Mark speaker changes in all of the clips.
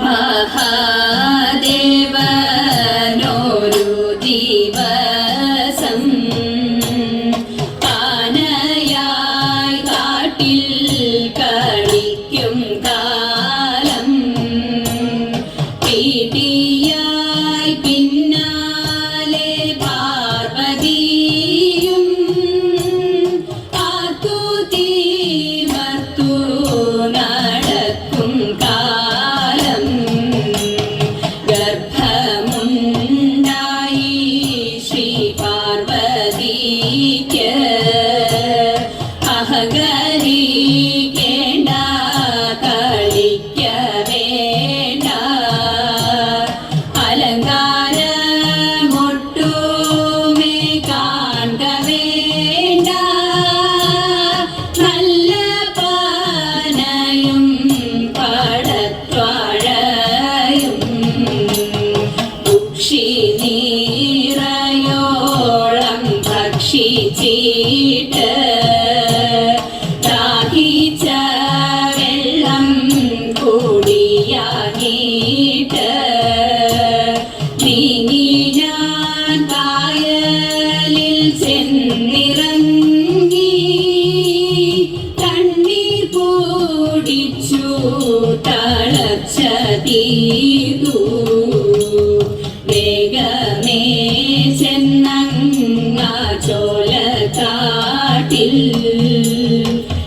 Speaker 1: മഹാദേവനോരു ദീപ ചേട്ട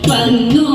Speaker 1: വന്നു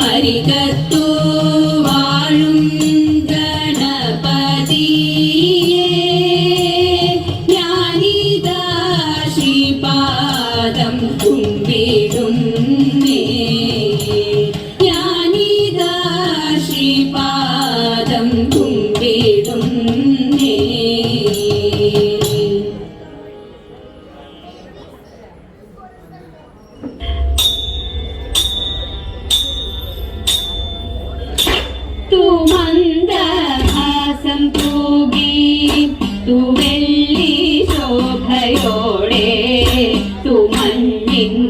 Speaker 1: ഹരികത്തു ತು ಮಂದಹಾಸಂ ತೂಗಿ ತು ಬೆಳ್ಳಿ ಶೋಭಯೋಡೆ ತು ಮಣ್ಣಿನ್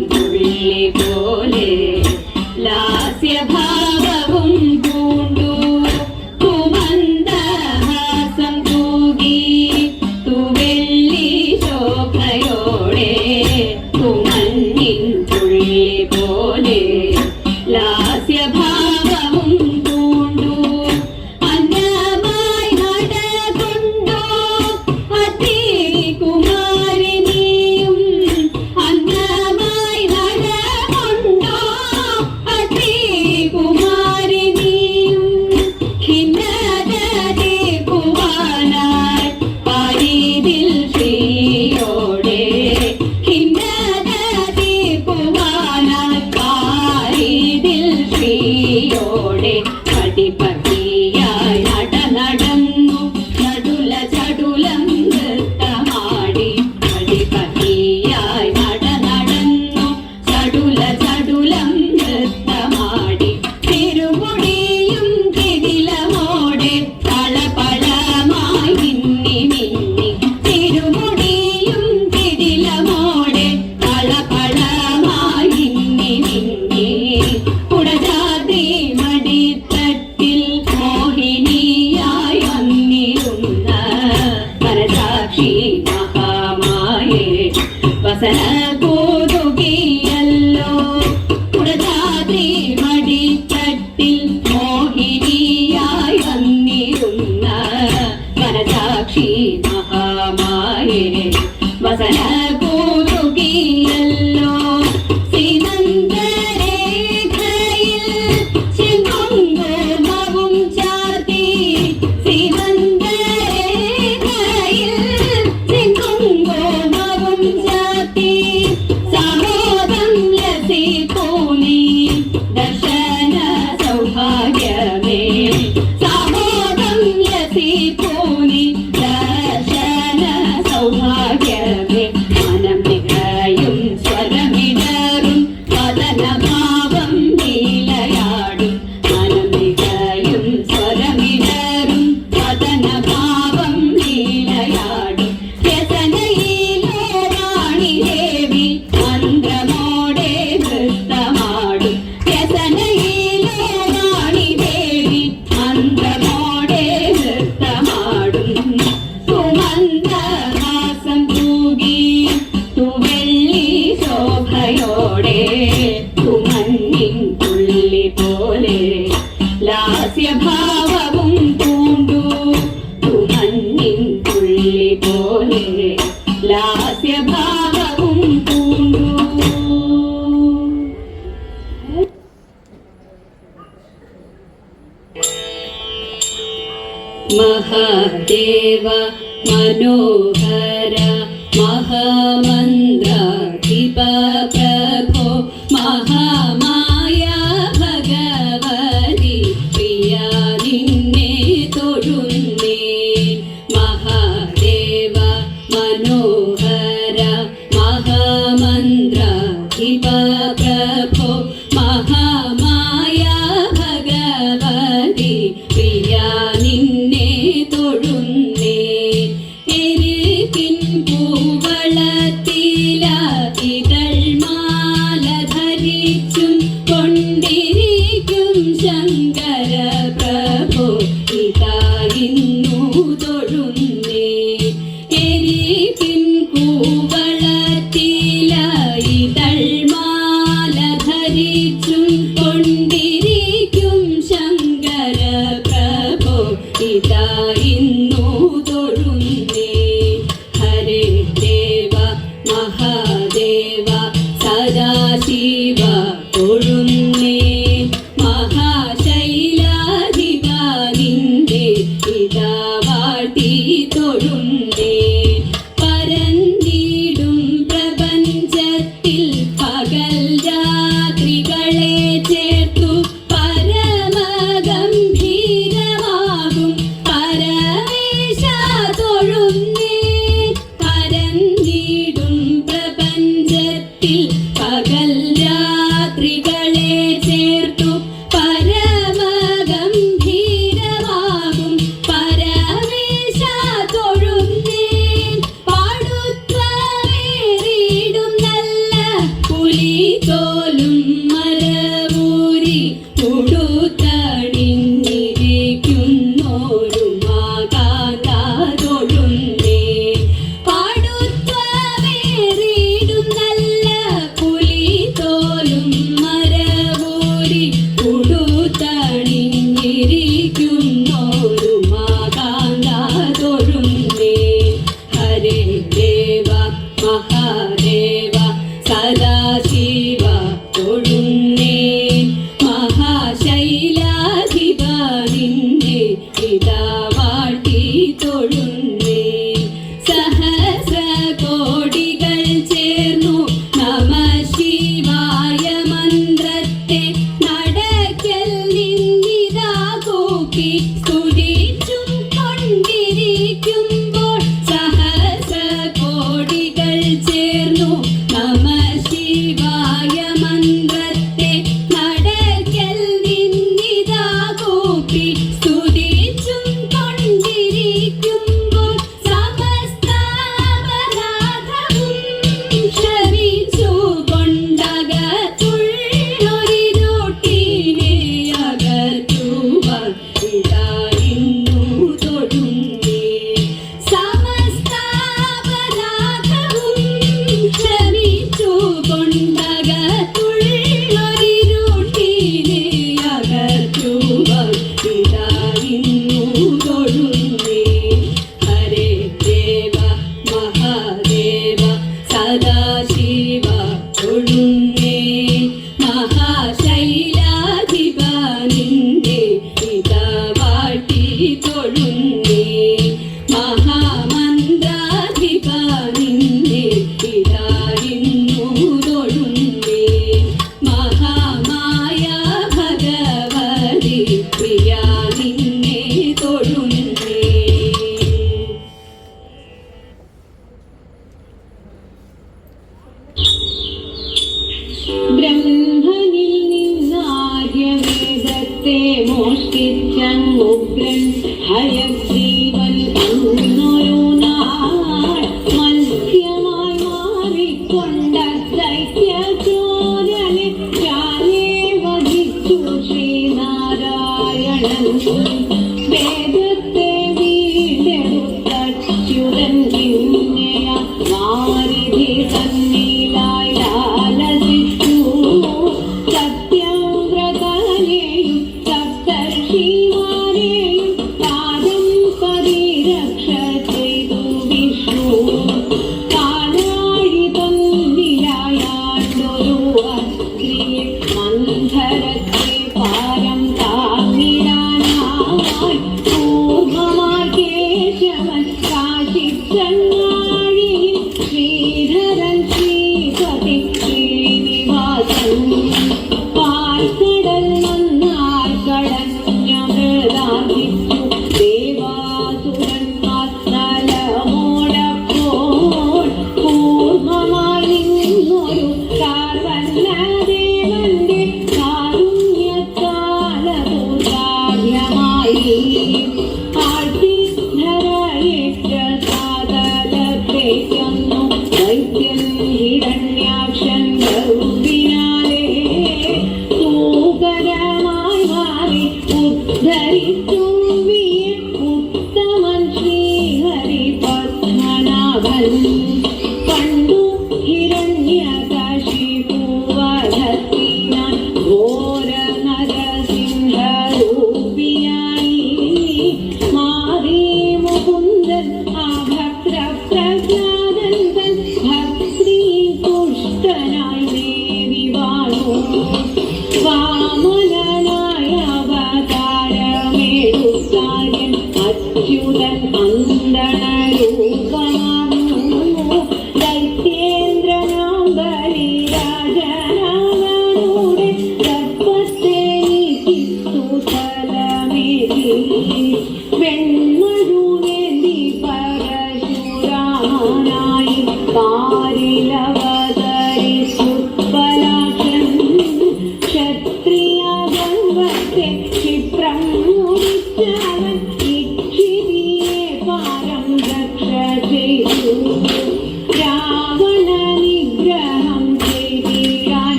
Speaker 1: yeah. Tuh.
Speaker 2: higher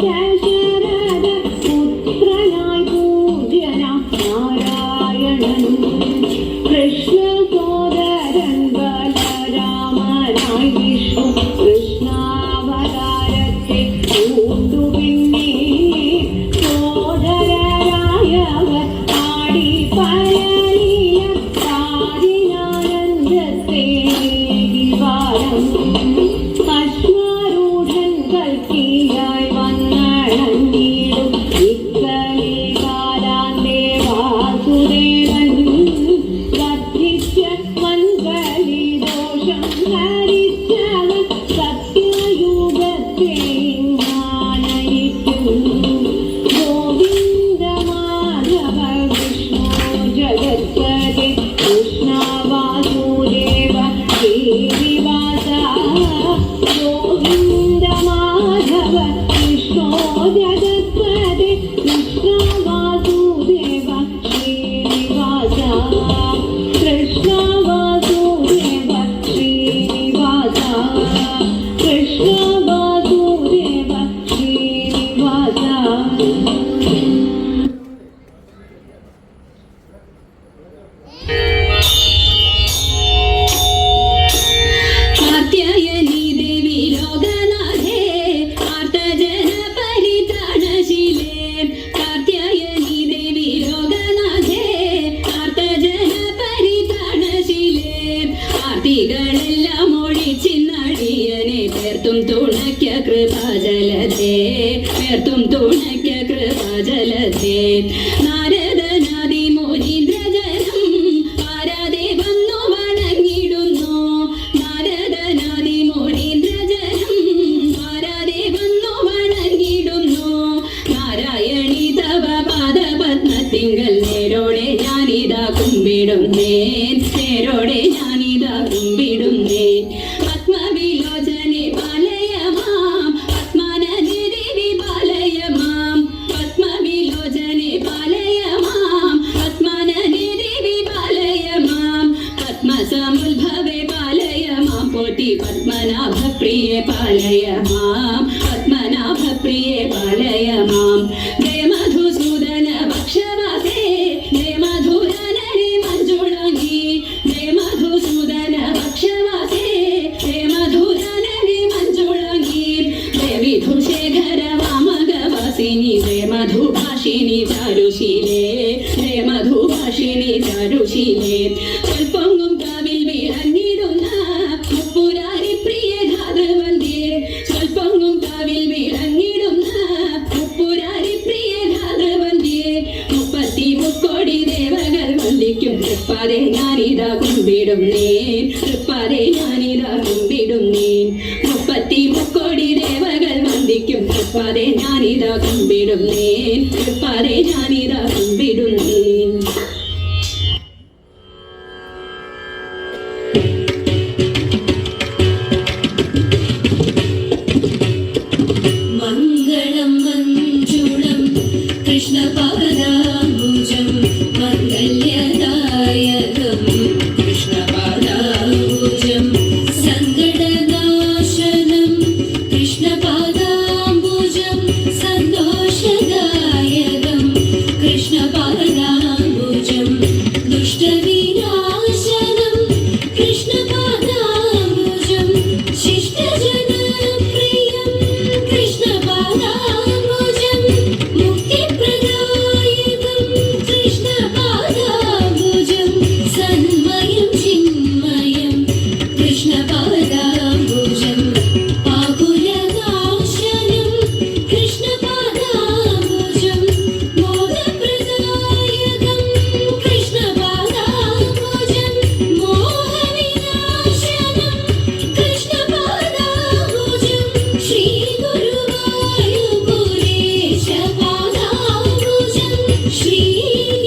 Speaker 2: Okay. Lord.
Speaker 1: പേർത്തും തുണയ്ക്ക കൃപാജലതേ പേർത്തും തുണയ്ക്ക കൃപാജലതേ. ഋഷിയെ അൽപ്പൊങ്ങും കാവിൽ വിളഞ്ഞിടുന്ന മുപ്പുരാരി പ്രിയ ഘാതവന്തിയെ അൽപ്പൊങ്ങും കാവിൽ വിളഞ്ഞിടുന്ന മുപ്പുരാരി പ്രിയ ഘാതവന്തിയെ മുപ്പത്തി മുക്കോടി ദേവകൾ വന്ദിക്കും തൃപ്പാതെ ഞാനിതാ കുമ്പിടുന്നേ see